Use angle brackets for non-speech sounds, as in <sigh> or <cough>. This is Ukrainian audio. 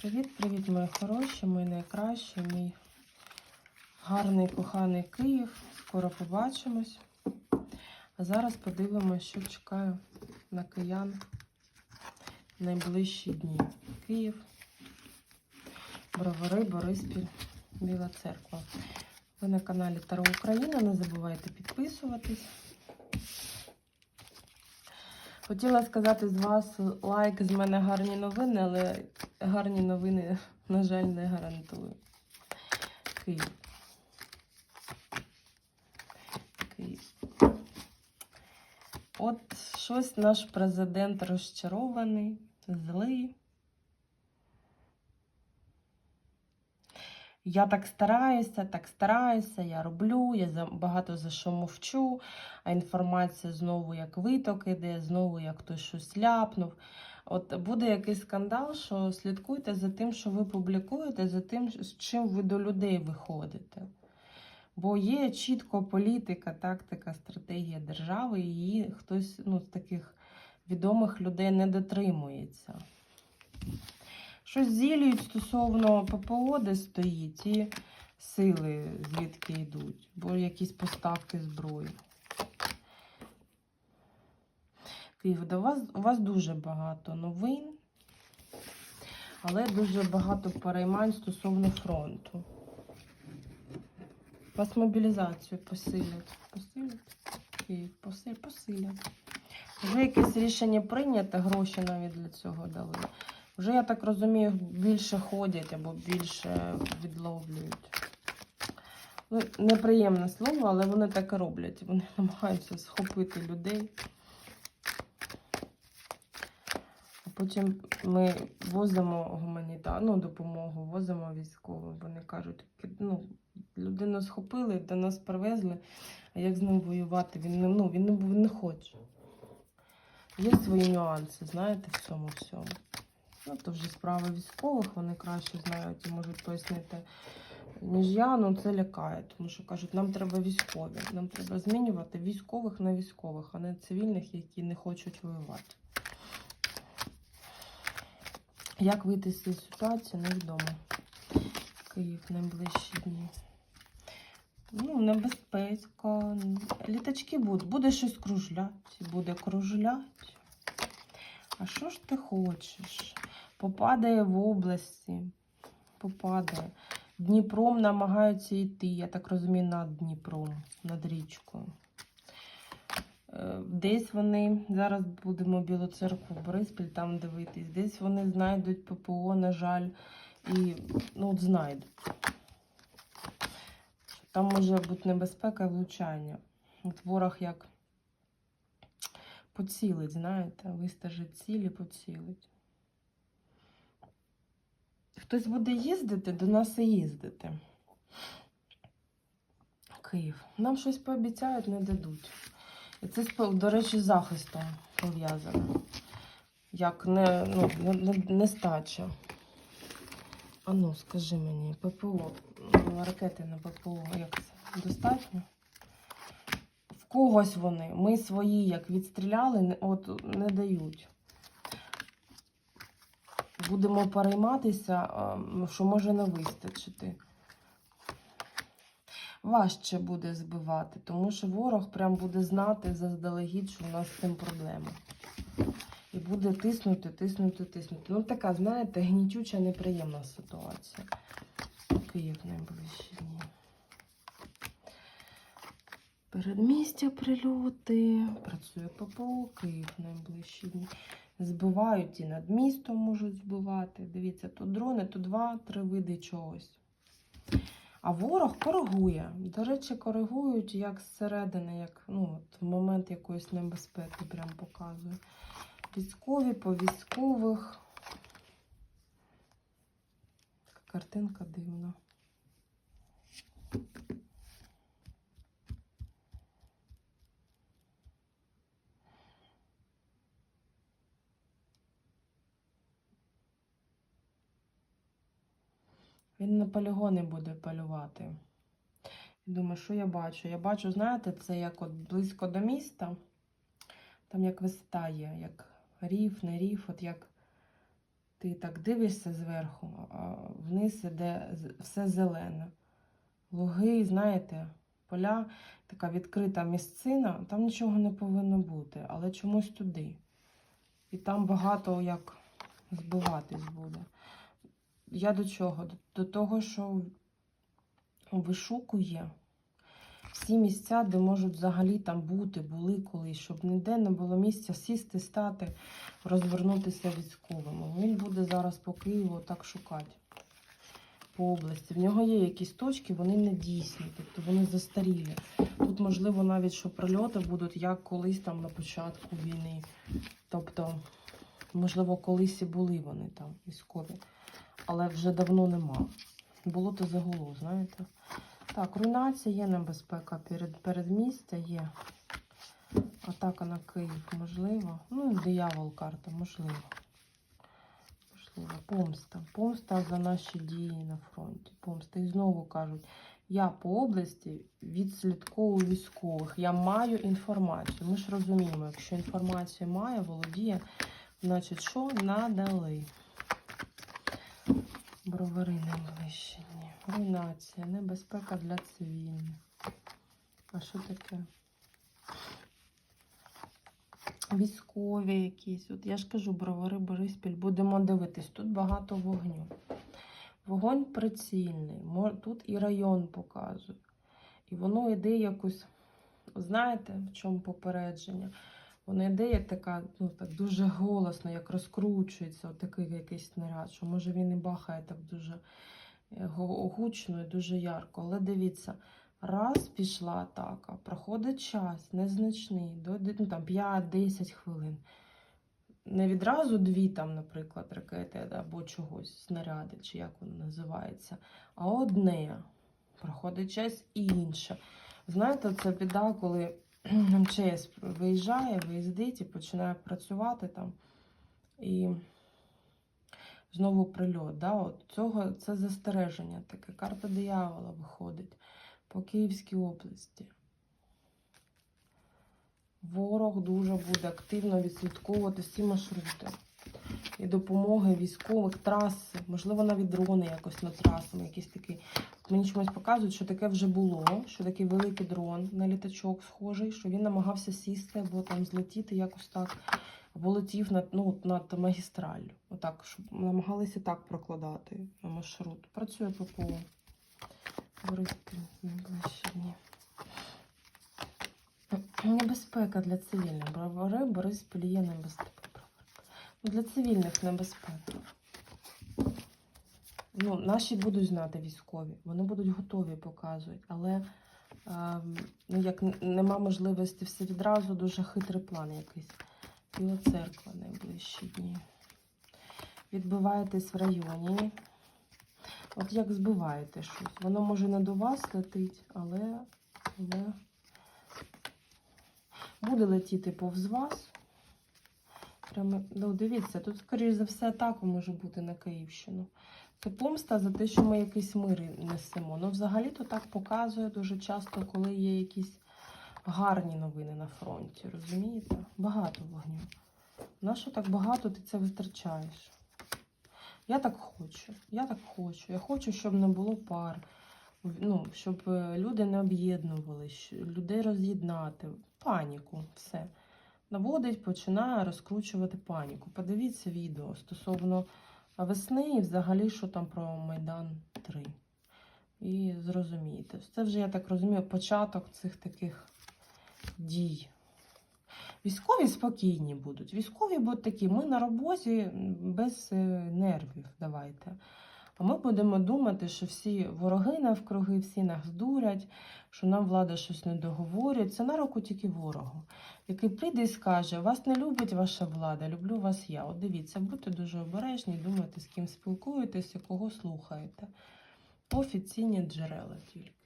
Привіт-привіт, мої хороші, мої найкращі, мій гарний коханий Київ. Скоро побачимось. А зараз подивимося, що чекає на киян в найближчі дні. Київ, Бровари, Бориспіль, Біла Церква. Ви на каналі Таро Україна. Не забувайте підписуватись. Хотіла сказати з вас лайк, з мене гарні новини, але гарні новини, на жаль, не гарантую. Київ. Київ. От щось наш президент розчарований, злий. Я так стараюся, так стараюся, я роблю, я багато за що мовчу, а інформація знову як виток іде, знову як хтось щось ляпнув. От буде якийсь скандал, що слідкуйте за тим, що ви публікуєте, за тим, з чим ви до людей виходите. Бо є чітко політика, тактика, стратегія держави, і її хтось ну, з таких відомих людей не дотримується. Щось зілюють стосовно ППО, де стоїть, і сили звідки йдуть, бо якісь поставки зброї. Київ, до вас, у вас дуже багато новин, але дуже багато переймань стосовно фронту. Вас мобілізацію посилять. Посилять? Київ, посилять, посилять. Вже якесь рішення прийнято, гроші навіть для цього дали. Вже, я так розумію, більше ходять або більше відловлюють. Ну, неприємне слово, але вони так і роблять. Вони <laughs> намагаються схопити людей. А потім ми возимо гуманітарну допомогу, возимо військовим. Вони кажуть, ну, людину схопили, до нас привезли, а як з ним воювати? Він ну, він він не хоче. Є свої нюанси, знаєте, в цьому всьому. Ну, вже справа військових, вони краще знають і можуть пояснити, ніж я, ну це лякає, тому що кажуть, нам треба військові, нам треба змінювати військових на військових, а не цивільних, які не хочуть воювати. Як вийти з цієї ситуації, невідомо. Київ найближчі дні. Ну, небезпека. Літачки будуть, буде щось кружлять, буде кружлять. А що ж ти хочеш? Попадає в області, попадає. Дніпром намагаються йти, я так розумію, над Дніпром, над річкою. Е, Десь вони, зараз будемо Білу церкву, Бориспіль там дивитись, десь вони знайдуть ППО, на жаль, і ну, от знайдуть. Там може бути небезпека і влучання. От ворог як поцілить, знаєте, вистежить цілі, поцілить. Хтось буде їздити, до нас і їздити. Київ. Нам щось пообіцяють, не дадуть. І це, до речі, з захистом пов'язано. Як не, ну, не, не, нестача. А ну, скажи мені, ППО, ну, ракети на ППО, як це? Достатньо? В когось вони. Ми свої, як відстріляли, от не дають. Будемо перейматися, що може не вистачити. Важче буде збивати, тому що ворог прям буде знати заздалегідь, що у нас з цим проблема. І буде тиснути, тиснути, тиснути. Ну, така, знаєте, гнітюча, неприємна ситуація. Київ найближчі дні. Передмістя прильоти, працює ППО, Київ найближчі дні. Збивають і над містом можуть збивати. Дивіться, тут дрони, тут два-три види чогось. А ворог коригує. До речі, коригують як зсередини, як ну, от в момент якоїсь небезпеки прям показує. Військові по військових. Картинка дивна. Полігони буде полювати. Думаю, що я бачу? Я бачу, знаєте, це як от близько до міста. Там як висота є, як рів, не рів, от як Ти так дивишся зверху, а вниз іде все зелене. Луги, знаєте, поля, така відкрита місцина, там нічого не повинно бути, але чомусь туди. І там багато як збиватись буде. Я до чого? До, того, що вишукує всі місця, де можуть взагалі там бути, були колись, щоб ніде не було місця сісти, стати, розвернутися військовими. Він буде зараз по Києву так шукати. По області. В нього є якісь точки, вони не дійсні, тобто вони застарілі. Тут, можливо, навіть що прильоти будуть, як колись там на початку війни. Тобто, можливо, колись і були вони там військові, але вже давно нема. Було то загуло, знаєте. Так, руйнація є небезпека перед, передмістя є. Атака на Київ, можливо. Ну, диявол карта, можливо. Можливо, помста. Помста за наші дії на фронті. Помста. І знову кажуть, я по області відслідковую військових. Я маю інформацію. Ми ж розуміємо, якщо інформацію має, володіє, значить, що надали. Бровари найближчі. Ні. Руйнація, небезпека для цивільних. А що таке? Військові якісь. От я ж кажу, бровари, Бориспіль, будемо дивитись. Тут багато вогню. Вогонь прицільний. Тут і район показує. І воно йде якось, знаєте, в чому попередження? Воно йде як така, ну так дуже голосно, як розкручується, отакий якийсь снаряд, що може він і бахає так дуже е, гучно і дуже ярко. Але дивіться, раз пішла атака, проходить час незначний, до ну, там 5-10 хвилин. Не відразу дві, там, наприклад, ракети або чогось, снаряди, чи як воно називається, а одне. Проходить час і інше. Знаєте, це біда, коли МЧС виїжджає, виїздить і починає працювати там. І знову прильот. Да? От цього, це застереження таке. Карта диявола виходить по Київській області. Ворог дуже буде активно відслідковувати всі маршрути і допомоги військових, траси, можливо, навіть дрони якось над трасами, якісь такі. Мені чомусь показують, що таке вже було, що такий великий дрон на літачок схожий, що він намагався сісти або там злетіти якось так, або летів над, ну, над магістраллю. Отак, щоб намагалися так прокладати маршрут. Працює ППО. Бориспіль найближчі. Небезпека для цивільних. Бровари, Бориспіль є небезпека. Для цивільних небезпека. Ну, наші будуть знати військові, вони будуть готові показують, але ем, ну, як нема можливості все відразу, дуже хитрий план якийсь. Біла церква найближчі дні. Відбиваєтесь в районі. От як збиваєте щось. Воно може не до вас летить, але, але буде летіти повз вас. Прямо, ну, дивіться, тут, скоріш за все, атака може бути на Київщину. Це помста за те, що ми якийсь мир несемо. Ну, взагалі-то так показує дуже часто, коли є якісь гарні новини на фронті. Розумієте? Багато вогню. Нащо так багато ти це витрачаєш? Я так хочу. Я так хочу. Я хочу, щоб не було пар. Ну, щоб е, люди не об'єднували, людей роз'єднати. Паніку, все. Наводить, починає розкручувати паніку. Подивіться відео стосовно весни і взагалі, що там про Майдан 3. І зрозумієте. Це вже, я так розумію, початок цих таких дій. Військові спокійні будуть. Військові будуть такі, ми на роботі без е, нервів, давайте. А ми будемо думати, що всі вороги навкруги, всі нас дурять, що нам влада щось не договорює. Це на руку тільки ворогу, який прийде і скаже: вас не любить ваша влада, люблю вас я. От дивіться, будьте дуже обережні, думайте, з ким спілкуєтеся, кого слухаєте. Офіційні джерела тільки.